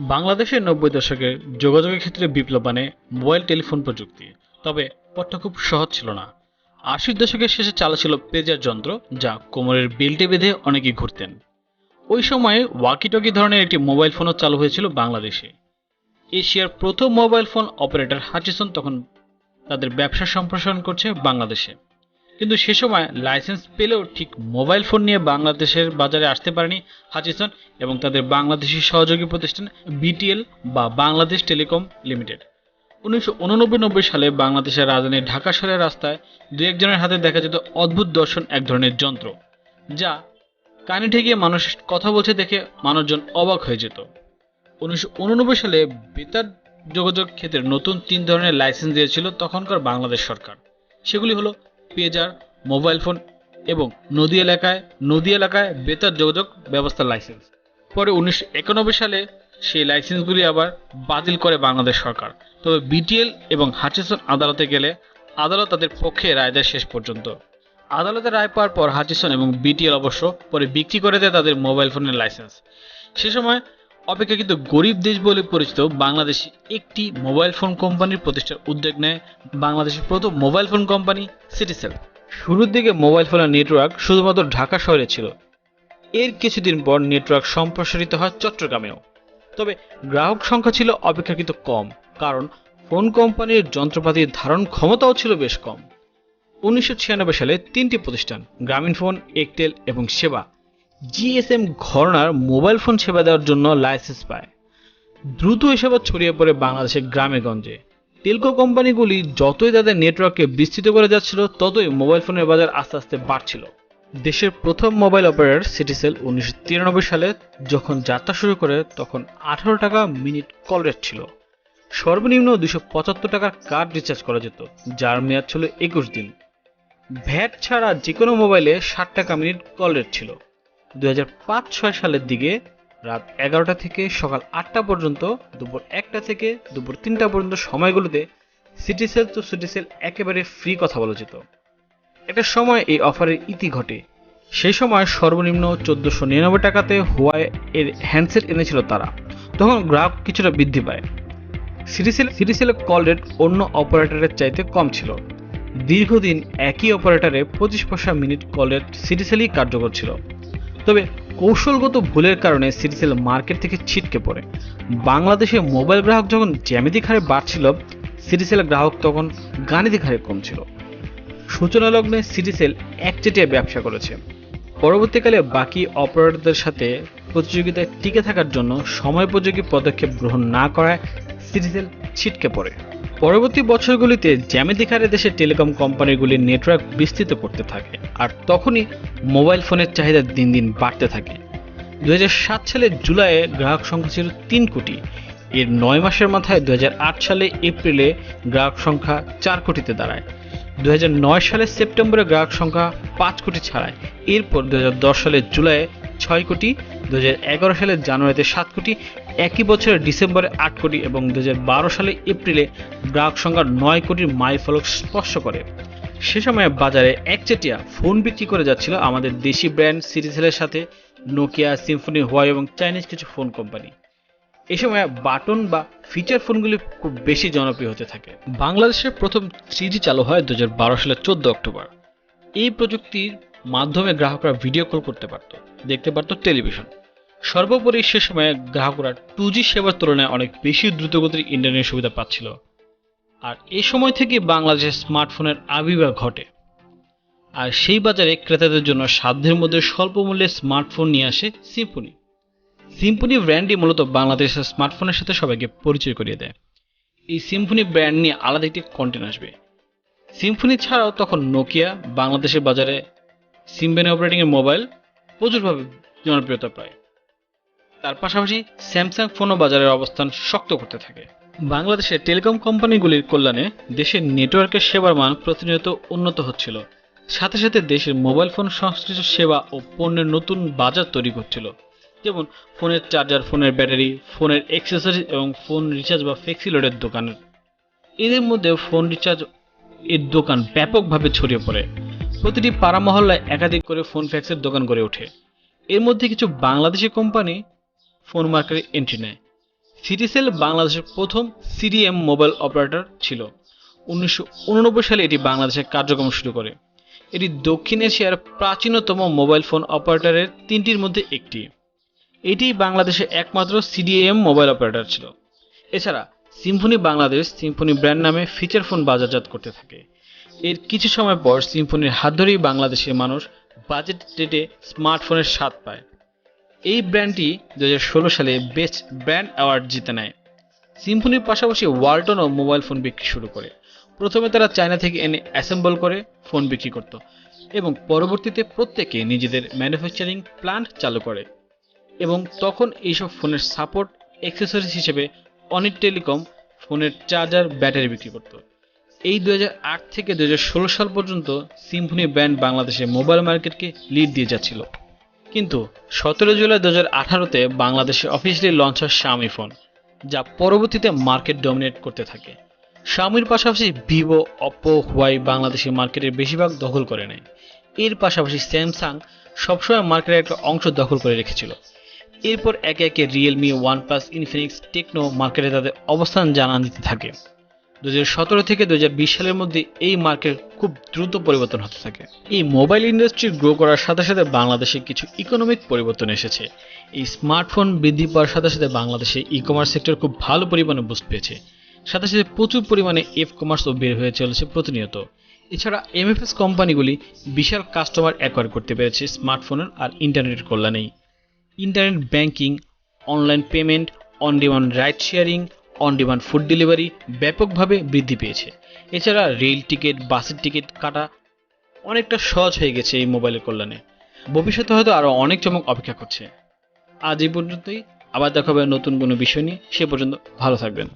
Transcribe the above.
বাংলাদেশের নব্বই দশকে যোগাযোগের ক্ষেত্রে বিপ্লব আনে মোবাইল, টেলিফোন প্রযুক্তি। তবে পথটা খুব সহজ ছিল না। আশির দশকের শেষে চালা ছিল পেজার যন্ত্র যা কোমরের বেল্টে বেঁধে অনেকেই ঘুরতেন। ওই সময়ে ওয়াকিটকি ধরনের একটি মোবাইল ফোনও চালু হয়েছিল বাংলাদেশে। এশিয়ার প্রথম মোবাইল ফোন অপারেটর হাচিসন তখন তাদের ব্যবসা সম্প্রসারণ করছে বাংলাদেশে। কিন্তু সে সময় লাইসেন্স পেলেও ঠিক মোবাইল ফোন নিয়ে বাংলাদেশের বাজারে আসতে পারেনি হাচিসন এবং তাদের বাংলাদেশি সহযোগী প্রতিষ্ঠান বিটিএল বা বাংলাদেশ টেলিকম লিমিটেড। উনিশশো সালে বাংলাদেশের রাজধানী ঢাকা শহরের রাস্তায় দু একজনের হাতে দেখা যেত অদ্ভুত দর্শন এক ধরনের যন্ত্র, যা কানে ঠেকিয়ে মানুষ কথা বলছে দেখে মানুষজন অবাক হয়ে যেত। উনিশশো উননব্বই সালে বেতার যোগাযোগ ক্ষেত্রে নতুন তিন ধরনের লাইসেন্স দিয়েছিল তখনকার বাংলাদেশ সরকার। সেগুলি হলো পেজার, মোবাইল ফোন এবং নদী এলাকায় নদী এলাকায় বেতার যোগাযোগ ব্যবস্থার লাইসেন্স পরে উনিশশো একানব্বই সালে সেই লাইসেন্সগুলি আবার বাতিল করে বাংলাদেশ সরকার। তবে বিটিএল এবং হাচিসন আদালতে গেলে আদালত তাদের পক্ষে রায় দেয় শেষ পর্যন্ত। আদালতের রায় পাওয়ার পর হাচিসন এবং বিটিএল অবশ্য পরে বিক্রি করে দেয় তাদের মোবাইল ফোনের লাইসেন্স সে সময় অপেক্ষাকৃত গরিব দেশ বলে পরিচিত বাংলাদেশি একটি মোবাইল ফোন কোম্পানির প্রতিষ্ঠার উদ্যোগ নেয় বাংলাদেশের প্রথম মোবাইল ফোন কোম্পানি সিটিসেল শুরুর দিকে মোবাইল ফোনের নেটওয়ার্ক শুধুমাত্র ঢাকা শহরে ছিল। এর কিছুদিন পর নেটওয়ার্ক সম্প্রসারিত হয় চট্টগ্রামেও। তবে গ্রাহক সংখ্যা ছিল অপেক্ষাকৃত কম, কারণ ফোন কোম্পানির যন্ত্রপাতির ধারণ ক্ষমতাও ছিল বেশ কম। উনিশশো ছিয়ানব্বই সালে তিনটি প্রতিষ্ঠান, গ্রামীণ ফোন একটেল এবং সেবা জিএসএম ঘরনার মোবাইল ফোন সেবা দেওয়ার জন্য লাইসেন্স পায়। দ্রুত এ সেবা ছড়িয়ে পড়ে বাংলাদেশের গ্রামে গঞ্জে। টেলকো কোম্পানিগুলি যতই তাদের নেটওয়ার্ককে বিস্তৃত করে যাচ্ছিল, ততই মোবাইল ফোনের বাজার আস্তে আস্তে বাড়ছিল। দেশের প্রথম মোবাইল অপারেটর সিটিসেল উনিশশো তিরানব্বই সালে যখন যাত্রা শুরু করে, তখন আঠারো টাকা মিনিট কল রেট ছিল। সর্বনিম্ন দুশো পঁচাত্তর টাকার কার্ড রিচার্জ করা যেত, যার মেয়াদ ছিল একুশ দিন। ভ্যাট ছাড়া যে কোনো মোবাইলে ষাট টাকা মিনিট কল রেট ছিল। দু পাঁচ ছয় সালের দিকে রাত এগারোটা থেকে সকাল আটটা পর্যন্ত, দুপুর একটা থেকে দুপুর তিনটা পর্যন্ত সময়গুলোতে সিটিসেল তো সিটিসেল একেবারে ফ্রি কথা বলা যেত। একটা সময় এই অফারের ইতি ঘটে। সেই সময় সর্বনিম্ন চোদ্দোশো নিরানব্বই টাকাতে হোয়াই এর হ্যান্ডসেট এনেছিল তারা। তখন গ্রাহক কিছুটা বৃদ্ধি পায়। সিটিসেল সিটিসেলের কল রেট অন্য অপারেটরের চাইতে কম ছিল। দীর্ঘদিন একই অপারেটরে পঁচিশ পয়সা মিনিট কল রেট সিটিসেলই কার্যকর ছিল। তবে কৌশলগত ভুলের কারণে সিটিসেল মার্কেট থেকে ছিটকে পড়ে। বাংলাদেশে মোবাইল গ্রাহক যখন জ্যামিতিক হারে বাড়ছিল সিটিসেলের গ্রাহক তখন গাণিতিক হারে কমছিল সূচনা লগ্নে সিটিসেল একচেটিয়া ব্যবসা করেছে। পরবর্তীকালে বাকি অপারেটরদের সাথে প্রতিযোগিতায় টিকে থাকার জন্য সময়োপযোগী পদক্ষেপ গ্রহণ না করায় সিটিসেল ছিটকে পড়ে। পরবর্তী বছরগুলিতে জ্যামিতিক হারে দেশের টেলিকম কোম্পানিগুলির নেটওয়ার্ক বিস্তৃত করতে থাকে, আর তখনই মোবাইল ফোনের চাহিদা দিন দিন বাড়তে থাকে। দু সালের জুলাইয়ে গ্রাহক সংখ্যা ছিল তিন কোটি। এর নয় মাসের মাথায় দু হাজার আট সালে এপ্রিলে গ্রাহক সংখ্যা চার কোটিতে দাঁড়ায়। দুহাজার নয় সালের সেপ্টেম্বরে গ্রাহক সংখ্যা পাঁচ কোটি ছাড়ায়। এরপর দুহাজার দশ সালের জুলাইয়ে ছয় কোটি, দুহাজার এগারো সালের জানুয়ারিতে সাত কোটি একই বছরের ডিসেম্বরে আট কোটি এবং দু হাজার বারো সালে এপ্রিলে গ্রাহক সংখ্যা নয় কোটির মাইলফলক স্পর্শ করে। সে সময় বাজারে একচেটিয়া ফোন বিক্রি করে যাচ্ছিল আমাদের দেশি ব্র্যান্ড সিরিজেলের সাথে, নোকিয়া, সিম্ফনি, হোয়াই এবং চাইনিজ কিছু ফোন কোম্পানি। এ সময় বাটন বা ফিচার ফোনগুলি খুব বেশি জনপ্রিয় হতে থাকে। বাংলাদেশের প্রথম থ্রি চালু হয় দু হাজার বারো সালের চোদ্দ অক্টোবর। এই প্রযুক্তির মাধ্যমে গ্রাহকরা ভিডিও কল করতে পারত, দেখতে পারত টেলিভিশন। সর্বোপরি সে সময়ে গ্রাহকরা টু জি সেবার তুলনায় অনেক বেশি দ্রুতগতির ইন্টারনেট সুবিধা পাচ্ছিল। আর এই সময় থেকে বাংলাদেশের স্মার্টফোনের আবির্ভাব ঘটে। আর সেই বাজারে ক্রেতাদের জন্য সাধ্যের মধ্যে স্বল্প মূল্যে স্মার্টফোন নিয়ে আসে সিম্পনি সিম্ফনি ব্র্যান্ডই মূলত বাংলাদেশের স্মার্টফোনের সাথে সবাইকে পরিচয় করিয়ে দেয়। এই সিম্ফনি ব্র্যান্ড নিয়ে আলাদা একটি কন্টেন্ট আসবে। সিম্ফনি ছাড়াও তখন নোকিয়া বাংলাদেশের বাজারে সিম্বেন অপারেটিংয়ের মোবাইল প্রচুরভাবে জনপ্রিয়তা পায়। তার পাশাপাশি স্যামসাং ফোনও বাজারের অবস্থান শক্ত করতে থাকে। বাংলাদেশের টেলিকম কোম্পানিগুলির কল্যাণে দেশের নেটওয়ার্কের সেবার মান প্রতিনিয়ত উন্নত হচ্ছিল। সাথে সাথে দেশের মোবাইল ফোন সংশ্লিষ্ট সেবা ও পণ্যের নতুন বাজার তৈরি করছিল। যেমন ফোনের চার্জার, ফোনের ব্যাটারি, ফোনের অ্যাক্সেসরিজ এবং ফোন রিচার্জ বা ফ্লেক্সি লোডের দোকানের। এদের মধ্যে ফোন রিচার্জ এর দোকান ব্যাপকভাবে ছড়িয়ে পড়ে। প্রতিটি পাড়া মহল্লায় একাধিক করে ফোন ফ্যাক্সের দোকান গড়ে ওঠে। এর মধ্যে কিছু বাংলাদেশি কোম্পানি ফোন মার্কেটে এন্ট্রি নেয়। সিটিসেল বাংলাদেশের প্রথম সিডিএম মোবাইল অপারেটর ছিল। উনিশশো উননব্বই সালে এটি বাংলাদেশে কার্যক্রম শুরু করে। এটি দক্ষিণ এশিয়ার প্রাচীনতম মোবাইল ফোন অপারেটরের তিনটির মধ্যে একটি। এটি বাংলাদেশে একমাত্র সিডিএম মোবাইল অপারেটর ছিল। এছাড়া সিম্ফনি বাংলাদেশ সিম্ফনি ব্র্যান্ড নামে ফিচার ফোন বাজারজাত করতে থাকে। এর কিছু সময় পর সিম্ফনির হাত ধরেই বাংলাদেশের মানুষ বাজেট রেটে স্মার্টফোনের স্বাদ পায়। এই ব্র্যান্ডটি দু হাজার ষোলো সালে বেস্ট ব্র্যান্ড অ্যাওয়ার্ড জিতে নেয়। সিম্ফনির পাশাপাশি ওয়ালটনও মোবাইল ফোন বিক্রি শুরু করে। প্রথমে তারা চায়না থেকে এনে অ্যাসেম্বল করে ফোন বিক্রি করত এবং পরবর্তীতে প্রত্যেকে নিজেদের ম্যানুফ্যাকচারিং প্ল্যান্ট চালু করে এবং তখন এইসব ফোনের সাপোর্ট অ্যাক্সেসরিজ হিসেবে অনিক টেলিকম ফোনের চার্জার ব্যাটারি বিক্রি করত। এই দু হাজার আট থেকে দু হাজার ষোলো সাল পর্যন্ত সিম্ফনি ব্র্যান্ড বাংলাদেশে মোবাইল মার্কেটকে লিড দিয়ে যাচ্ছিল। কিন্তু সতেরো জুলাই দু হাজার আঠারোতে বাংলাদেশে অফিসিয়ালি লঞ্চ হয় শামি ফোন যা পরবর্তীতে মার্কেট ডমিনেট করতে থাকে। শামির পাশাপাশি ভিভো অপ্পো হোয়াই বাংলাদেশি মার্কেটের বেশিরভাগ দখল করে নেয়। এর পাশাপাশি স্যামসাং সবসময় মার্কেটের একটা অংশ দখল করে রেখেছিল। এরপর একে একে রিয়েলমি ওয়ানপ্লাস ইনফিনিক্স টেকনো মার্কেটে তাদের অবস্থান জানান দিতে থাকে। দু থেকে দু হাজার বিশ সালের মধ্যে এই মার্কেট খুব দ্রুত পরিবর্তন হতে থাকে। এই মোবাইল ইন্ডাস্ট্রি গ্রো করার সাথে সাথে বাংলাদেশে কিছু ইকোনমিক পরিবর্তন এসেছে। এই স্মার্টফোন বৃদ্ধি পাওয়ার সাথে সাথে বাংলাদেশে ই কমার্স সেক্টর খুব ভালো পরিমাণে বুস্ট পেয়েছে। সাথে সাথে প্রচুর পরিমাণে এফ কমার্সও বের হয়ে চলেছে প্রতিনিয়ত। এছাড়া এমএফএস কোম্পানিগুলি বিশাল কাস্টমার অ্যাকোয়ার করতে পেরেছে স্মার্টফোনের আর ইন্টারনেটের কল্যাণেই। Internet banking online payment on demand ride sharing on demand food delivery ব্যাপকভাবে বৃদ্ধি পেয়েছে। এছাড়া রেল টিকিট বাসের টিকিট কাটা অনেকটা সহজ হয়ে গেছে এই মোবাইলের কল্যাণে। ভবিষ্যতে হয়তো আরও অনেক চমক অপেক্ষা করছে। আজ এই পর্যন্তই। আবার দেখা হবে নতুন কোনো বিষয় নিয়ে। সে পর্যন্ত ভালো থাকবেন।